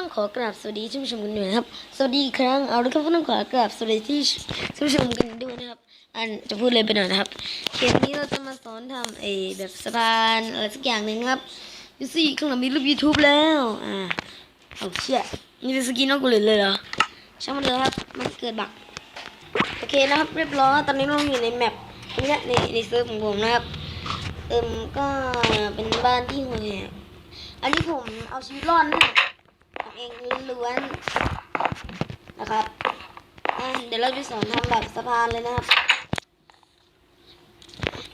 ต้องขอกราบสวัสดีท่านผู้ชมกันด้วยนะครับ สวัสดีครั้ง เอาละครับก็ต้องขอกราบสวัสดีที่ท่านผู้ชมกันด้วยนะครับ อันจะพูดเลยไปหน่อยนะครับเกมนี้เราจะมาสอนทำเอแบบสะพานอะไรสักอย่างหนึ่งครับดูสิข้างหลังมีรูป YouTube แล้ว อ่า เอาเชี่ยนี่เป็นสกินนอกกูเลยเลยเหรอ ช่างมันเลยครับ มันเกิดบักโอเคนะครับ เรียบร้อย ตอนนี้เราอยู่ในแมปนี่แหละในในเซิร์ฟของผมนะครับ เอิมก็เป็นบ้านที่ห่วยแหกอันนี้ผมเอาชีวิตรอดนะ เองล้วนๆนะครับเดี๋ยวเราไปสอนทำแบบสะพานเลยนะครับ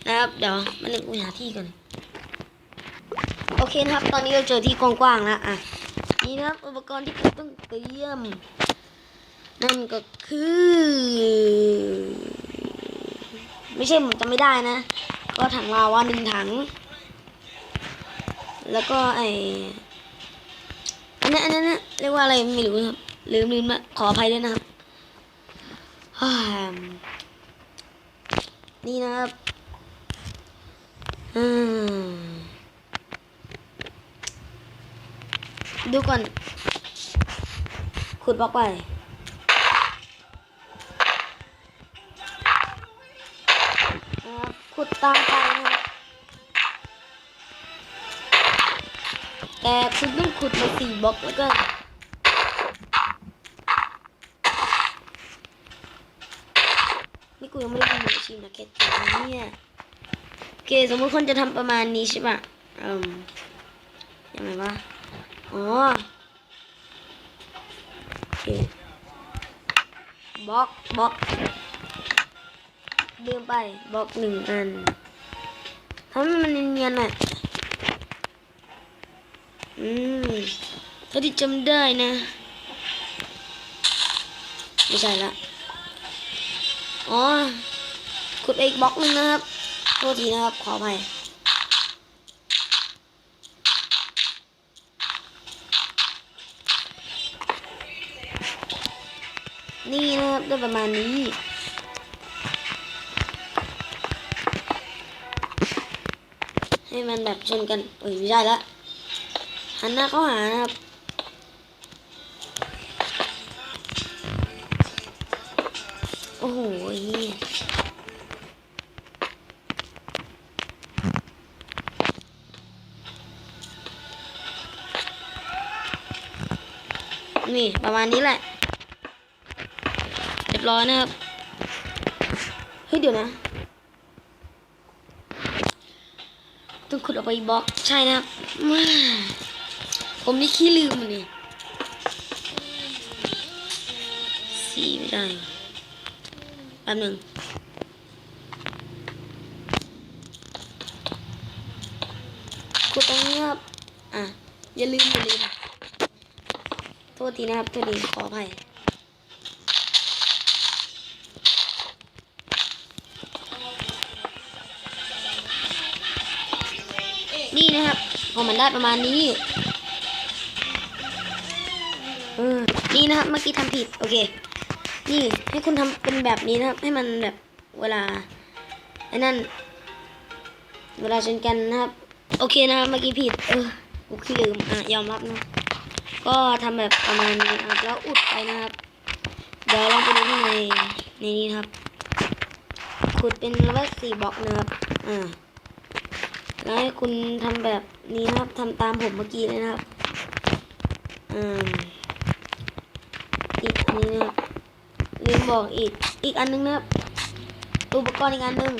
นะครับ เดี๋ยวมันนึกหาที่ก่อนโอเคนะครับ ตอนนี้เราเจอที่กว้างๆแล้วอะนี่นะครับอุปกรณ์ที่ผมต้องเตรียม นั่นก็คือ ไม่ใช่ผมจำไม่ได้นะ ก็ถังลาวาหนึ่งถัง แล้วก็ไอ นนั้นอันนั้นนะเรียกว่าอะไรไม่รู้ครับลืมลืมละขออภัยด้วยนะครับนี่นะครับดูก่อน ขุดบล็อกไปขุดตามไป แต่คุณต้องขุดมาสี่บล็อกแล้วก็นี่กูยังไม่ได้ทำมือาชีพนะแค่ตัวเนี่ยโอเคสมมติคนจะทำประมาณนี้ใช่ปะอืมยังไงวะอ๋อโอเคบล็อกบล็อกลืมไปบล็อกหนึ่งอันทำให้มันเนียนๆหน่อย อืมเท่าที่จำได้นะ ไม่ใช่ละ อ๋อขุดไปอีกบล็อกหนึ่งนะครับ โทษทีนะครับ ขออภัยนี่นะครับได้ประมาณนี้ ให้มันแบบชนกันเอ้ยไม่ใช่ละ หันหน้าเข้าหานะครับโอ้โหนี่ประมาณนี้แหละ เรียบร้อยนะครับ เฮ้ยเดี๋ยวนะ ต้องขุดออกไปบล็อกใช่นะครับ ผมนี่ขี้ลืมมันนี่สีไม่ได้แป๊บหนึ่งขุดตรงนี้ครับอะ อย่าลืมอย่าลืมโทษทีนะครับโทษทีขออภัยนี่นะครับพอมันได้ประมาณนี้ เออ นี่นะครับเมื่อกี้ทำผิด โอเค นี่ให้คุณทำเป็นแบบนี้นะครับ ให้มันแบบเวลาไอ้นั่น เวลาชนกันนะครับ โอเคนะครับเมื่อกี้ผิด เออกูขี้ลืมอะยอมรับนะ ก็ทำแบบประมาณนี้นะครับแล้วอุดไปนะครับ เดี๋ยวลองไปดูข้างในในนี้นครับ ขุดเป็นว่าสี่บล็อกนะครับ อ่าแล้วให้คุณทำแบบนี้นะครับทำตามผมเมื่อกี้เลยนะครับ อืม อีกอันนี้นะลืมบอกอีกอีกอันนึงนะครับอุปกรณ์อีกอันหนึง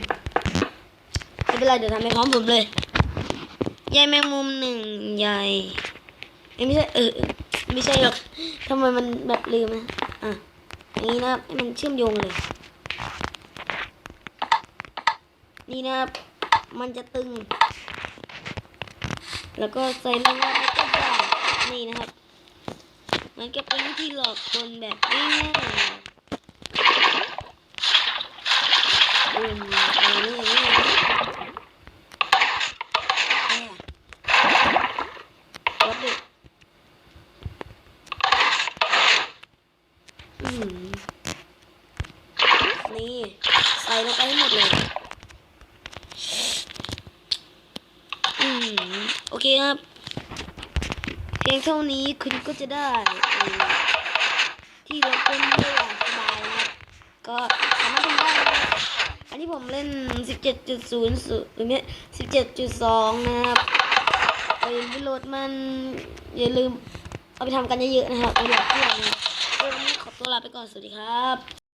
ไม่เป็นไรเดี๋ยวทำให้พร้อมผมเลยใยแมงมุมหนึ่งใยเอ้ยไม่ใช่เออไม่ใช่หรอกทำไมมันแบบลืมนะอะอย่างนี้นะครับให้มันเชื่อมโยงเลย นี่นะครับมันจะตึง แล้วก็ใส่ลงไปแล้วก็ได้นี่นะครับ มันก็เป็นวิธีหลอกคนแบบง่ายๆอืมอะไรนี่อย่างนี้เนี่ยวัดดิอืมนี่ ใส่ลงไปให้หมดเลย อืม โอเคครับ พียงเท่านี้คุณก็จะได้ ที่เราเป็นได้อย่างสบายนะครับก็สามารถทำได้นะอันนี้ผมเล่น 17.0หรือเนี่ย17.2 นะครับไปโหลดมัน อย่าลืมเอาไปทำกันเยอะๆนะครับเอาอยากเพื่อนนะวันนี้ขอตัวลาไปก่อน สวัสดีครับ